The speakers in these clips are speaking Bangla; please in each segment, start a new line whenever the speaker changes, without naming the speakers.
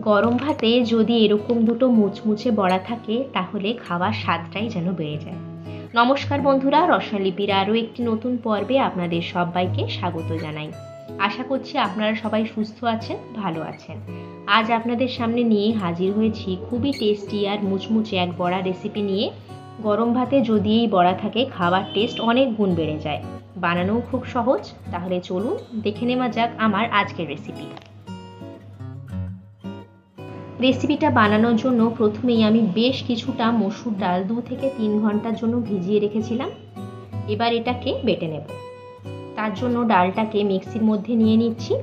গরম ভাতে যদি এরকম দুটো মুচমুচে বড়া থাকে, তাহলে খাওয়ার স্বাদটাই যেন বেড়ে যায়। নমস্কার বন্ধুরা রসনালিপির আরও একটি নতুন পর্বে আপনাদের সবাইকে স্বাগত জানাই। আশা করছি আপনারা সবাই সুস্থ আছেন, ভালো আছেন। আজ আপনাদের সামনে নিয়ে হাজির হয়েছি খুবই টেস্টি আর মুচমুচে এক বড়া রেসিপি নিয়ে। গরম ভাতে যদি এই বড়া থাকে, খাওয়ার টেস্ট অনেক গুণ বেড়ে যায়। বানানোও খুব সহজ, তাহলে চলুন দেখে নেওয়া যাক আমার আজকের রেসিপি রেসিপিটা বানানোর জন্য প্রথমেই আমি বেশ কিছুটা মসুর ডাল দু থেকে তিন ঘণ্টার জন্য ভিজিয়ে রেখেছিলাম। এবার এটাকে বেটে নেব। তার জন্য ডালটাকে মিক্সির মধ্যে নিয়ে নিচ্ছি।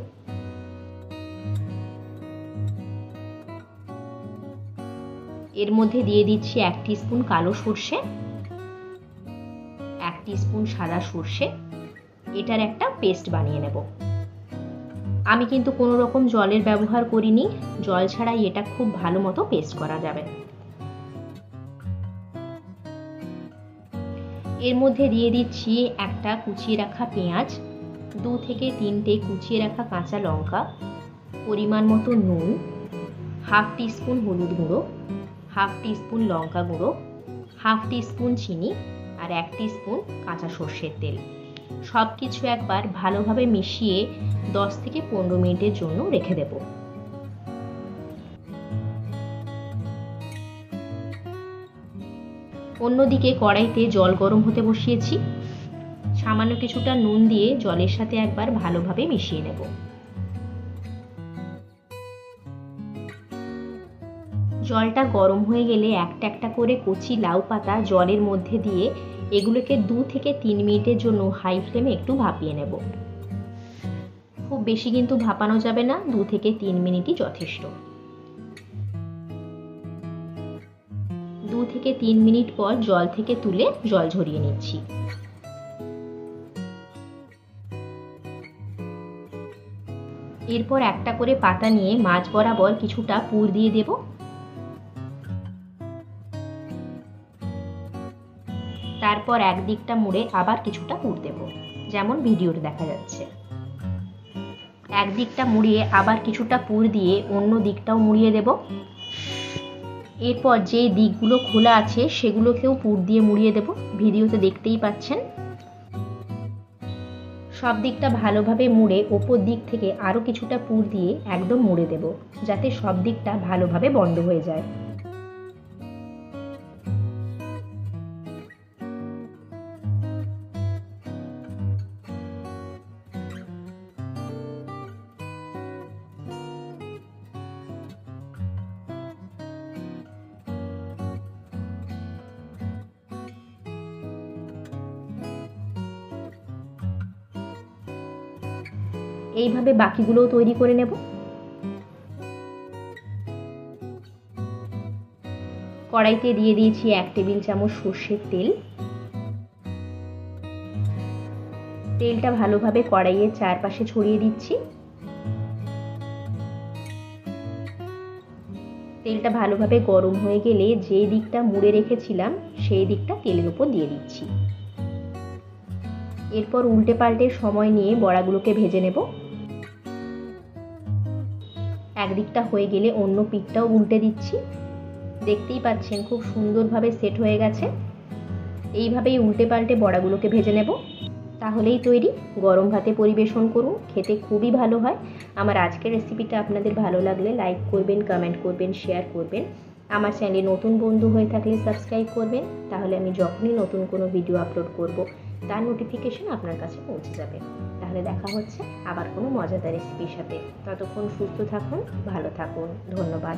এর মধ্যে দিয়ে দিচ্ছি এক স্পুন কালো সর্ষে, এক স্পুন সাদা সর্ষে। এটার একটা পেস্ট বানিয়ে নেব। আমি কিন্তু কোনো রকম জলের ব্যবহার করিনি। জল ছাড়াই এটা খুব ভালো মতো পেস্ট করা যাবে। এর মধ্যে দিয়ে দিচ্ছি একটা কুচিয়ে রাখা পেঁয়াজ, দু থেকে তিনটে কুচিয়ে রাখা কাঁচা লঙ্কা, পরিমাণ মতো নুন, হাফ টিস্পুন হলুদ গুঁড়ো, হাফ টিস্পুন লঙ্কা গুঁড়ো, হাফ টিস্পুন চিনি আর এক টিস্পুন কাঁচা সর্ষের তেল। সব কিছু একবার ভালোভাবে মিশিয়ে দশ থেকে পনেরো মিনিটের জন্য রেখে দেব। অন্যদিকে কড়াইতে জল গরম হতে বসিয়েছি। সামান্য কিছুটা নুন দিয়ে জলের সাথে একবার ভালোভাবে মিশিয়ে নেব। জলটা গরম হয়ে গেলে একটা একটা করে কচি লাউ পাতা জলের মধ্যে দিয়ে এগুলোকে দু থেকে তিন মিনিটের জন্য হাই ফ্লেমে একটু ভাপিয়ে নেব। খুব বেশি কিন্তু ভাপানো যাবে না, দু থেকে তিন মিনিটই যথেষ্ট। দু থেকে তিন মিনিট পর জল থেকে তুলে জল ঝরিয়ে নিচ্ছি। এরপর একটা করে পাতা নিয়ে মাছ বরাবর কিছুটা পুর দিয়ে দেব। তারপর একদিকটা মুড়ে আবার কিছুটা পুর দেব, যেমন ভিডিওতে দেখা যাচ্ছে। একদিকটা মুড়িয়ে আবার কিছুটা পুর দিয়ে অন্য দিকটাও মুড়িয়ে দেব। এরপর যে দিকগুলো খোলা আছে সেগুলোকেও পুর দিয়ে মুড়িয়ে দেব, ভিডিওতে দেখতেই পাচ্ছেন। সব দিকটা ভালোভাবে মুড়ে ওপর দিক থেকে আরও কিছুটা পুর দিয়ে একদম মুড়ে দেব, যাতে সব দিকটা ভালোভাবে বন্ধ হয়ে যায়। এইভাবে বাকিগুলোও তৈরি করে নেব। কড়াইতে দিয়ে দিয়েছি এক টেবিল চামচ সর্ষের তেল। তেলটা ভালোভাবে কড়াইয়ের চারপাশে ছড়িয়ে দিচ্ছি। তেলটা ভালোভাবে গরম হয়ে গেলে যে দিকটা মুড়ে রেখেছিলাম, সেই দিকটা তেলের উপর দিয়ে দিচ্ছি। এরপর উল্টে পাল্টে সময় নিয়ে বড়াগুলোকে ভেজে নেব। একদিকটা হয়ে গেলে অন্য পিঠটাও উল্টে দিচ্ছি। দেখতেই পাচ্ছেন খুব সুন্দরভাবে সেট হয়ে গেছে। এইভাবেই উল্টে পাল্টে বড়াগুলোকে ভেজে নেব। তাহলেই তৈরি। গরম ভাতে পরিবেশন করুন, খেতে খুবই ভালো হয়। আমার আজকের রেসিপিটা আপনাদের ভালো লাগলে লাইক করবেন কমেন্ট করবেন শেয়ার করবেন। আমার চ্যানেলে নতুন বন্ধু হয়ে থাকলে সাবস্ক্রাইব করবেন। তাহলে আমি যখনই নতুন কোনো ভিডিও আপলোড করব, তার নোটিফিকেশন আপনার কাছে পৌঁছে যাবে। তাহলে দেখা হচ্ছে আবার কোনো মজাদার রেসিপির সাথে। ততক্ষণ সুস্থ থাকুন ভালো থাকুন। ধন্যবাদ।